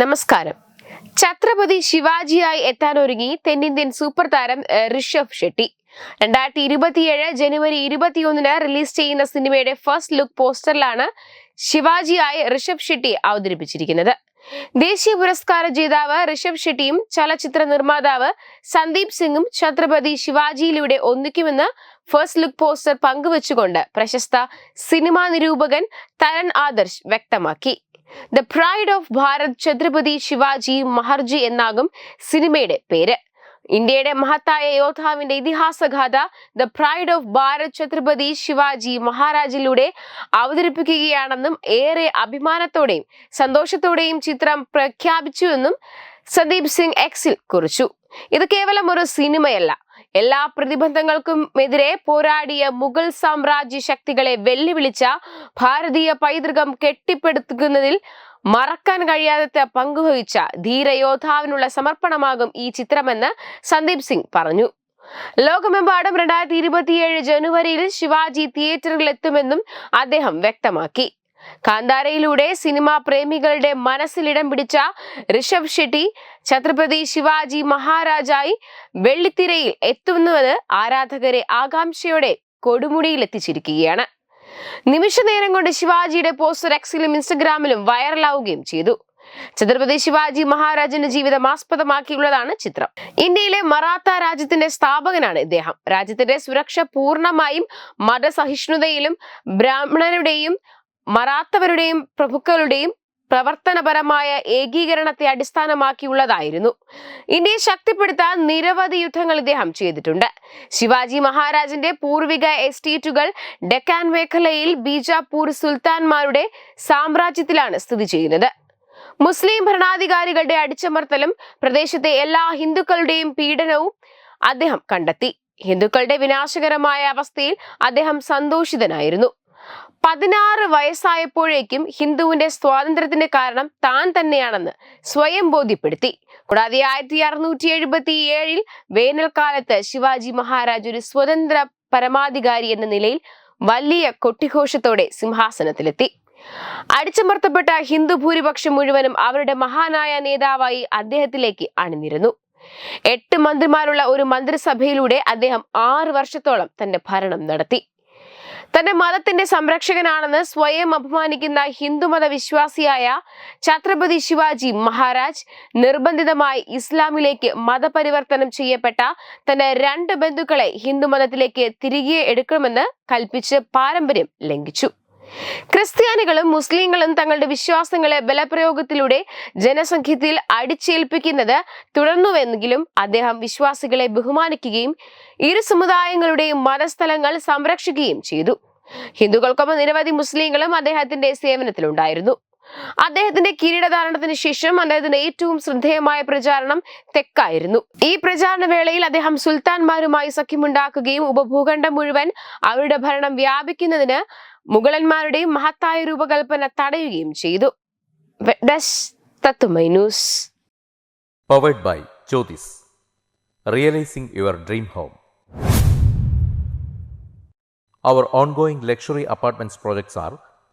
നമസ്കാരം. ഛത്രപതി ശിവാജിയായി എത്താനൊരുങ്ങി തെന്നിന്ത്യൻ സൂപ്പർ താരം ഋഷഭ് ഷെട്ടി. രണ്ടായിരത്തി ഇരുപത്തിയേഴ് ജനുവരി ഇരുപത്തിയൊന്നിന് റിലീസ് ചെയ്യുന്ന സിനിമയുടെ ഫസ്റ്റ് ലുക്ക് പോസ്റ്ററിലാണ് ശിവാജിയായി ഋഷഭ് ഷെട്ടി അവതരിപ്പിച്ചിരിക്കുന്നത്. ദേശീയ പുരസ്കാര ജേതാവ് ഋഷഭ് ഷെട്ടിയും ചലച്ചിത്ര നിർമ്മാതാവ് സന്ദീപ് സിംഗും ഛത്രപതി ശിവാജിയിലൂടെ ഒന്നിക്കുമെന്ന് ഫസ്റ്റ് ലുക്ക് പോസ്റ്റർ പങ്കുവച്ചുകൊണ്ട് പ്രശസ്ത സിനിമാ നിരൂപകൻ തരൺ ആദർശ് വ്യക്തമാക്കി. The pride of Bharat Chhatrapati Shivaji Maharaj എന്നാകും സിനിമയുടെ പേര്. ഇന്ത്യയുടെ മഹത്തായ യോദ്ധാവിന്റെ ഇതിഹാസഗാഥ the pride of Bharat Chhatrapati Shivaji മഹാരാജിലൂടെ അവതരിപ്പിക്കുകയാണെന്നും ഏറെ അഭിമാനത്തോടെയും സന്തോഷത്തോടെയും ചിത്രം പ്രഖ്യാപിച്ചുവെന്നും സന്ദീപ് സിംഗ് എക്സിൽ കുറിച്ചു. ഇത് കേവലം ഒരു സിനിമയല്ല. എല്ലാ പ്രതിബന്ധങ്ങൾക്കും എതിരെ പോരാടിയ മുഗൾ സാമ്രാജ്യ ശക്തികളെ വെല്ലുവിളിച്ച ഭാരതീയ പൈതൃകം കെട്ടിപ്പടുക്കുന്നതിൽ മറക്കാൻ കഴിയാത്ത പങ്കുവഹിച്ച ധീരയോദ്ധാവിനുള്ള സമർപ്പണമാകും ഈ ചിത്രമെന്ന് സന്ദീപ് സിംഗ് പറഞ്ഞു. ലോകമെമ്പാടും രണ്ടായിരത്തി ഇരുപത്തിയേഴ് ജനുവരിയിൽ ശിവാജി തിയേറ്ററിൽ എത്തുമെന്നും അദ്ദേഹം വ്യക്തമാക്കി. കാന്താരയിലൂടെ സിനിമാ പ്രേമികളുടെ മനസ്സിലിടം പിടിച്ച ഋഷഭ് ഷെട്ടി ഛത്രപതി ശിവാജി മഹാരാജായി വെള്ളിത്തിരയിൽ എത്തുന്നുവെന്ന് ആരാധകരെ ആകാംക്ഷയോടെ കൊടുമുടിയിൽ എത്തിച്ചിരിക്കുകയാണ്. നിമിഷ നേരം കൊണ്ട് ശിവാജിയുടെ പോസ്റ്റർ എക്സിലും ഇൻസ്റ്റഗ്രാമിലും വൈറലാവുകയും ചെയ്തു. ഛത്രപതി ശിവാജി മഹാരാജന്റെ ജീവിതം ആസ്പദമാക്കിയുള്ളതാണ് ചിത്രം. ഇന്ത്യയിലെ മറാത്ത രാജ്യത്തിന്റെ സ്ഥാപകനാണ് ഇദ്ദേഹം. രാജ്യത്തിന്റെ സുരക്ഷ പൂർണമായും മതസഹിഷ്ണുതയിലും ബ്രാഹ്മണരുടെയും മറാത്തവരുടെയും പ്രഭുക്കളുടെയും പ്രവർത്തനപരമായ ഏകീകരണത്തെ അടിസ്ഥാനമാക്കിയുള്ളതായിരുന്നു. ഇന്ത്യയെ ശക്തിപ്പെടുത്താൻ നിരവധി യുദ്ധങ്ങൾ ഇദ്ദേഹം ചെയ്തിട്ടുണ്ട്. ശിവാജി മഹാരാജന്റെ പൂർവിക എസ്റ്റേറ്റുകൾ ഡെക്കാൻ മേഖലയിൽ ബീജാപൂർ സുൽത്താൻമാരുടെ സാമ്രാജ്യത്തിലാണ് സ്ഥിതി ചെയ്യുന്നത്. മുസ്ലിം ഭരണാധികാരികളുടെ അടിച്ചമർത്തലും പ്രദേശത്തെ എല്ലാ ഹിന്ദുക്കളുടെയും പീഡനവും അദ്ദേഹം കണ്ടെത്തി. ഹിന്ദുക്കളുടെ വിനാശകരമായ അവസ്ഥയിൽ അദ്ദേഹം സന്തോഷിതനായിരുന്നു. പതിനാറ് വയസ്സായപ്പോഴേക്കും ഹിന്ദുവിന്റെ സ്വാതന്ത്ര്യത്തിന് കാരണം താൻ തന്നെയാണെന്ന് സ്വയം ബോധ്യപ്പെടുത്തി. കൂടാതെ ആയിരത്തി അറുന്നൂറ്റി എഴുപത്തി ഏഴിൽ വേനൽക്കാലത്ത് ശിവാജി മഹാരാജ് ഒരു സ്വതന്ത്ര പരമാധികാരി എന്ന നിലയിൽ വലിയ കൊട്ടിഘോഷത്തോടെ സിംഹാസനത്തിലെത്തി. അടിച്ചമർത്തപ്പെട്ട ഹിന്ദു ഭൂരിപക്ഷം മുഴുവനും അവരുടെ മഹാനായ നേതാവായി അദ്ദേഹത്തിലേക്ക് അണിനിരുന്നു. എട്ട് മന്ത്രിമാരുള്ള ഒരു മന്ത്രിസഭയിലൂടെ അദ്ദേഹം ആറ് വർഷത്തോളം തന്റെ ഭരണം നടത്തി. തന്റെ മതത്തിന്റെ സംരക്ഷകനാണെന്ന് സ്വയം അപമാനിക്കുന്ന ഹിന്ദുമത വിശ്വാസിയായ ഛത്രപതി ശിവാജി മഹാരാജ് നിർബന്ധിതമായി ഇസ്ലാമിലേക്ക് മതപരിവർത്തനം ചെയ്യപ്പെട്ട തന്റെ രണ്ട് ബന്ധുക്കളെ ഹിന്ദുമതത്തിലേക്ക് തിരികെ എടുക്കണമെന്ന് കൽപ്പിച്ച് പാരമ്പര്യം ലംഘിച്ചു. ക്രിസ്ത്യാനികളും മുസ്ലിങ്ങളും തങ്ങളുടെ വിശ്വാസങ്ങളെ ബലപ്രയോഗത്തിലൂടെ ജനസംഖ്യത്തിൽ അടിച്ചേൽപ്പിക്കുന്നത് തുടർന്നുവെങ്കിലും അദ്ദേഹം വിശ്വാസികളെ ബഹുമാനിക്കുകയും ഇരു സമുദായങ്ങളുടെയും മതസ്ഥലങ്ങൾ സംരക്ഷിക്കുകയും ചെയ്തു. ഹിന്ദുക്കൾക്കൊപ്പം നിരവധി മുസ്ലിങ്ങളും അദ്ദേഹത്തിന്റെ സേവനത്തിലുണ്ടായിരുന്നു. അദ്ദേഹത്തിന്റെ കിരീടധാരണത്തിന് ശേഷം അദ്ദേഹത്തിന്റെ ഏറ്റവും ശ്രദ്ധേയമായ പ്രചാരണം തെക്കായിരുന്നു. ഈ പ്രചാരണ വേളയിൽ അദ്ദേഹം സുൽത്താൻമാരുമായി സഖ്യമുണ്ടാക്കുകയും ഉപഭൂഖണ്ഡം മുഴുവൻ അവരുടെ ഭരണം വ്യാപിക്കുന്നതിന് മുഗളന്മാരുടെ മഹത്തായ രൂപകൽപ്പന തടയുകയും ചെയ്തു. Powered by Jyothis realising your Our ongoing luxury apartments projects are